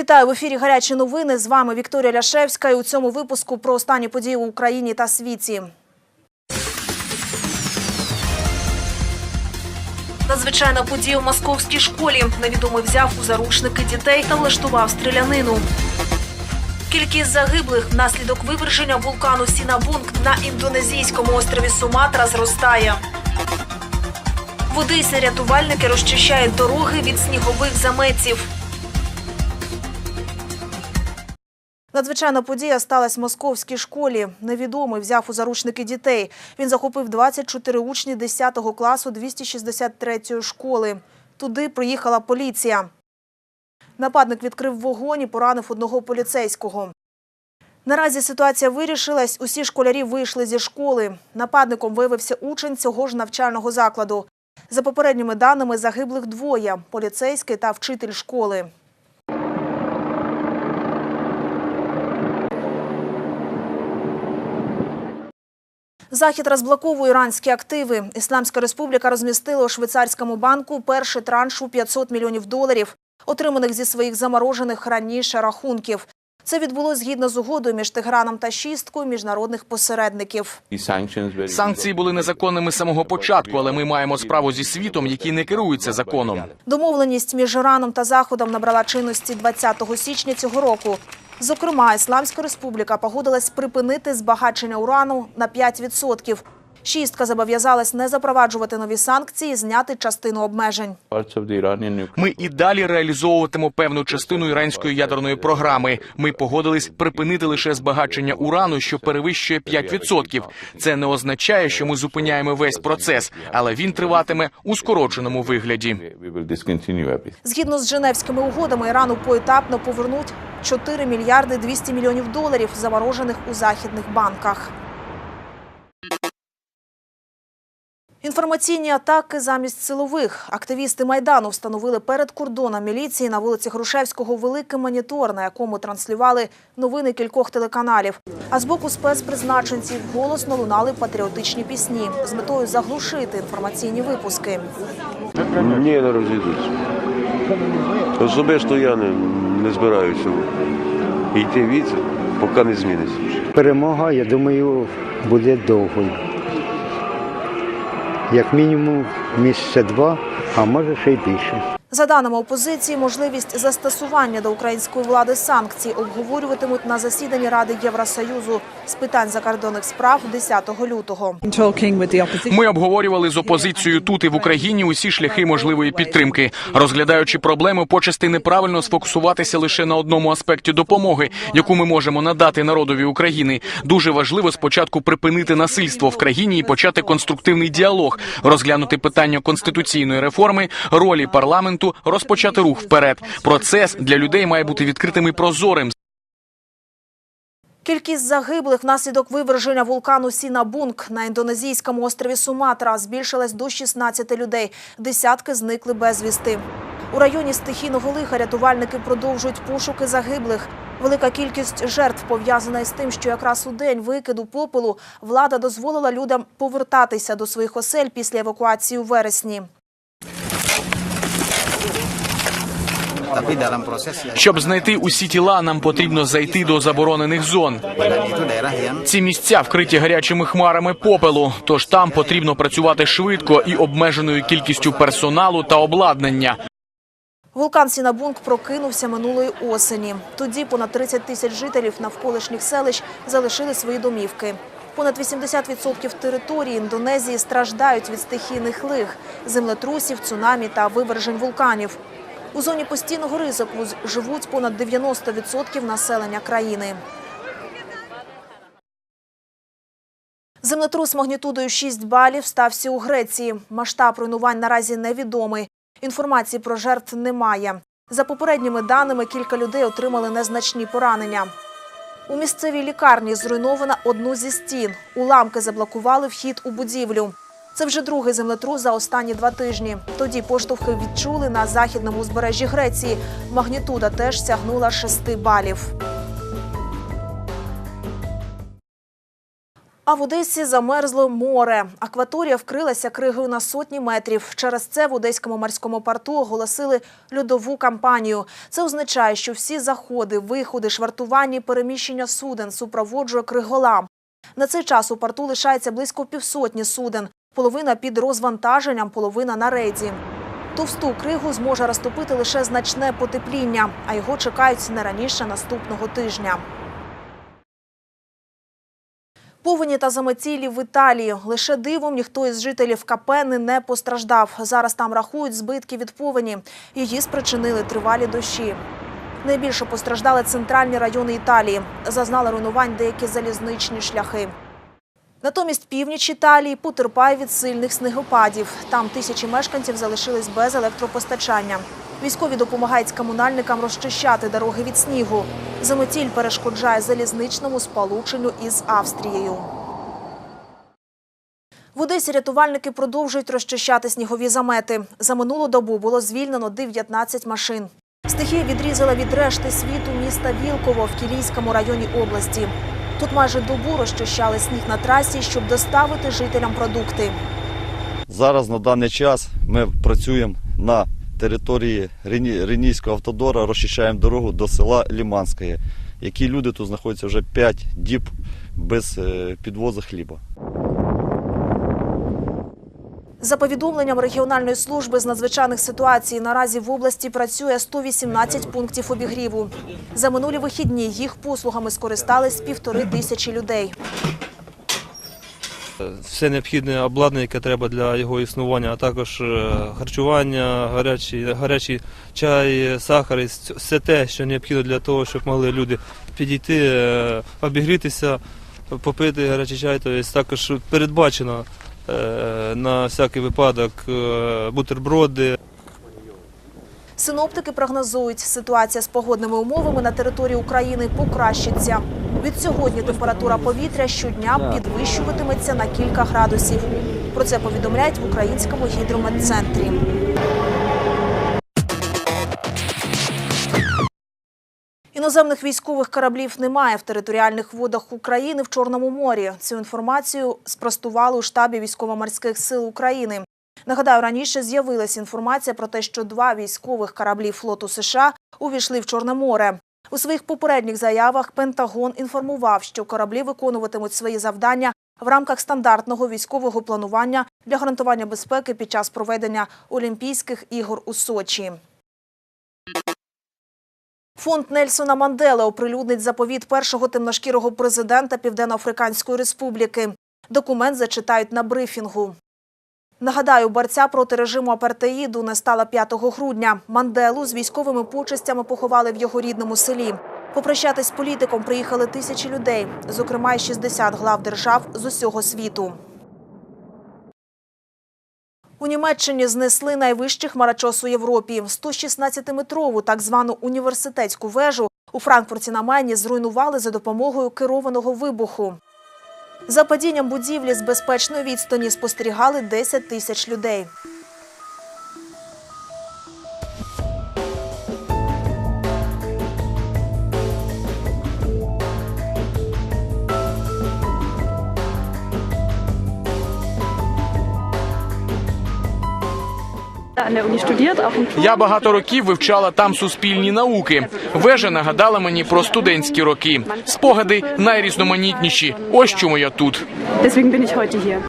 Вітаю в ефірі Гарячі новини. З вами Вікторія Ляшевська. І у цьому випуску про останні події в Україні та світі. Надзвичайна подія в московській школі. Невідомий взяв у заручники дітей та влаштував стрілянину. Кількість загиблих внаслідок виверження вулкану Сінабунг на індонезійському острові Суматра зростає. В Одесі рятувальники розчищають дороги від снігових заметів. Надзвичайна подія сталася в московській школі. Невідомий взяв у заручники дітей. Він захопив 24 учні 10 класу 263-ї школи. Туди приїхала поліція. Нападник відкрив вогонь і поранив одного поліцейського. Наразі ситуація вирішилась. Усі школярі вийшли зі школи. Нападником виявився учень цього ж навчального закладу. За попередніми даними загиблих двоє – поліцейський та вчитель школи. Захід розблоковує іранські активи. Ісламська республіка розмістила у швейцарському банку перший транш у 500 мільйонів доларів, отриманих зі своїх заморожених раніше рахунків. Це відбулося згідно з угодою між Теграном та шісткою міжнародних посередників. Санкції були незаконними з самого початку, але ми маємо справу зі світом, який не керується законом. Домовленість між Іраном та Заходом набрала чинності 20 січня цього року. Зокрема, Ісламська республіка погодилась припинити збагачення урану на 5%. Шістка зобов'язалась не запроваджувати нові санкції, зняти частину обмежень. Ми і далі реалізовуватимо певну частину іранської ядерної програми. Ми погодились припинити лише збагачення урану, що перевищує 5%. Це не означає, що ми зупиняємо весь процес, але він триватиме у скороченому вигляді. Згідно з Женевськими угодами, Ірану поетапно повернуть 4 мільярди 200 мільйонів доларів, заморожених у західних банках. Інформаційні атаки замість силових. Активісти Майдану встановили перед кордоном міліції на вулиці Грушевського великий монітор, на якому транслювали новини кількох телеканалів. А з боку спецпризначенців голосно лунали патріотичні пісні з метою заглушити інформаційні випуски. Ні, не розвідуться. Особисто я не, не збираюся йти від, поки не зміниться. Перемога, я думаю, буде довгою. Як мінімум місяця два, а може ще й більше. За даними опозиції, можливість застосування до української влади санкцій обговорюватимуть на засіданні Ради Євросоюзу з питань закордонних справ 10 лютого. Ми обговорювали з опозицією тут і в Україні усі шляхи можливої підтримки, розглядаючи проблему почасти неправильно сфокусуватися лише на одному аспекті допомоги, яку ми можемо надати народові України. Дуже важливо спочатку припинити насильство в країні і почати конструктивний діалог, розглянути питання конституційної реформи, ролі парламенту, розпочати рух вперед. Процес для людей має бути відкритим і прозорим. Кількість загиблих внаслідок виверження вулкану Сінабунг на індонезійському острові Суматра збільшилась до 16 людей. Десятки зникли безвісти. У районі стихійного лиха рятувальники продовжують пошуки загиблих. Велика кількість жертв пов'язана із тим, що якраз у день викиду попелу влада дозволила людям повертатися до своїх осель після евакуації у вересні. Tapi dalam proses Щоб знайти усі тіла, нам потрібно зайти до заборонених зон. Ці місця вкриті гарячими хмарами попелу, тож там потрібно працювати швидко і обмеженою кількістю персоналу та обладнання. Вулкан Сінабунг прокинувся минулої осені. Тоді понад 30 тисяч жителів навколишніх селищ залишили свої домівки. Понад 80% території Індонезії страждають від стихійних лих, землетрусів, цунамі та вивержень вулканів. У зоні постійного ризику живуть понад 90% населення країни. Землетрус магнітудою 6 балів стався у Греції. Масштаб руйнувань наразі невідомий. Інформації про жертв немає. За попередніми даними, кілька людей отримали незначні поранення. У місцевій лікарні зруйновано одну зі стін. Уламки заблокували вхід у будівлю. Це вже другий землетрус за останні два тижні. Тоді поштовхи відчули на західному узбережжі Греції. Магнітуда теж сягнула 6 балів. А в Одесі замерзло море. Акваторія вкрилася кригою на сотні метрів. Через це в Одеському морському порту оголосили льодову кампанію. Це означає, що всі заходи, виходи, швартування і переміщення суден супроводжує криголам. На цей час у порту лишається близько півсотні суден. Половина під розвантаженням, половина на рейді. Товсту кригу зможе розтопити лише значне потепління, а його чекають не раніше наступного тижня. Повені та заметілі в Італії. Лише дивом ніхто із жителів Капени не постраждав. Зараз там рахують збитки від повені. Її спричинили тривалі дощі. Найбільше постраждали центральні райони Італії. Зазнали руйнувань деякі залізничні шляхи. Натомість північ Італії потерпає від сильних снегопадів. Там тисячі мешканців залишились без електропостачання. Військові допомагають комунальникам розчищати дороги від снігу. Заметіль перешкоджає залізничному сполученню із Австрією. В Одесі рятувальники продовжують розчищати снігові замети. За минулу добу було звільнено 19 машин. Стихія відрізала від решти світу міста Вілково в Кілійському районі області. Тут майже добу розчищали сніг на трасі, щоб доставити жителям продукти. Зараз на даний час ми працюємо на території Рені- Ренійського автодора, розчищаємо дорогу до села Ліманське, які люди тут знаходяться вже 5 діб без е, підвозу хліба. За повідомленням регіональної служби з надзвичайних ситуацій, наразі в області працює 118 пунктів обігріву. За минулі вихідні їх послугами скористались півтори тисячі людей. все необхідне обладнання, яке треба для його існування, а також е, харчування, гарячий, гарячий чай, сахар, все те, що необхідно для того, щоб могли люди підійти, е, обігрітися, попити гарячий чай. Тобто також передбачено на всякий випадок е, бутерброди, Синоптики прогнозують, ситуація з погодними умовами на території України покращиться. Від сьогодні температура повітря щодня підвищуватиметься на кілька градусів. Про це повідомляють в українському гідрометцентрі. Іноземних військових кораблів немає в територіальних водах України в Чорному морі. Цю інформацію спростували у штабі військово-морських сил України. Нагадаю, раніше з'явилася інформація про те, що два військових кораблі флоту США увійшли в Чорне море. У своїх попередніх заявах Пентагон інформував, що кораблі виконуватимуть свої завдання в рамках стандартного військового планування для гарантування безпеки під час проведення Олімпійських ігор у Сочі. Фонд Нельсона Мандели оприлюднить заповіт першого темношкірого президента Південно-Африканської Республіки. Документ зачитають на брифінгу. Нагадаю, борця проти режиму апартеїду не стало 5 грудня. Манделу з військовими почестями поховали в його рідному селі. Попрощатись з політиком приїхали тисячі людей, зокрема й 60 глав держав з усього світу. У Німеччині знесли найвищий хмарочос у Європі. 116-метрову так звану університетську вежу у Франкфурті на Майні зруйнували за допомогою керованого вибуху. За падінням будівлі з безпечної відстані спостерігали 10 тисяч людей. Я багато років вивчала там суспільні науки. Вежа нагадала мені про студентські роки. Спогади найрізноманітніші. Ось чому я тут.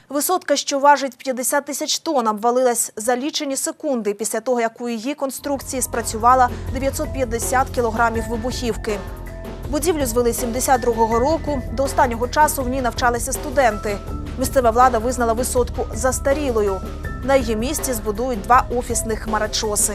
Висотка, що важить 50 тисяч тонн, обвалилась за лічені секунди після того, як у її конструкції спрацювала 950 кілограмів вибухівки. Будівлю звели 72-го року. До останнього часу в ній навчалися студенти. Місцева влада визнала висотку застарілою. На її місці збудують два офісних хмарочоси.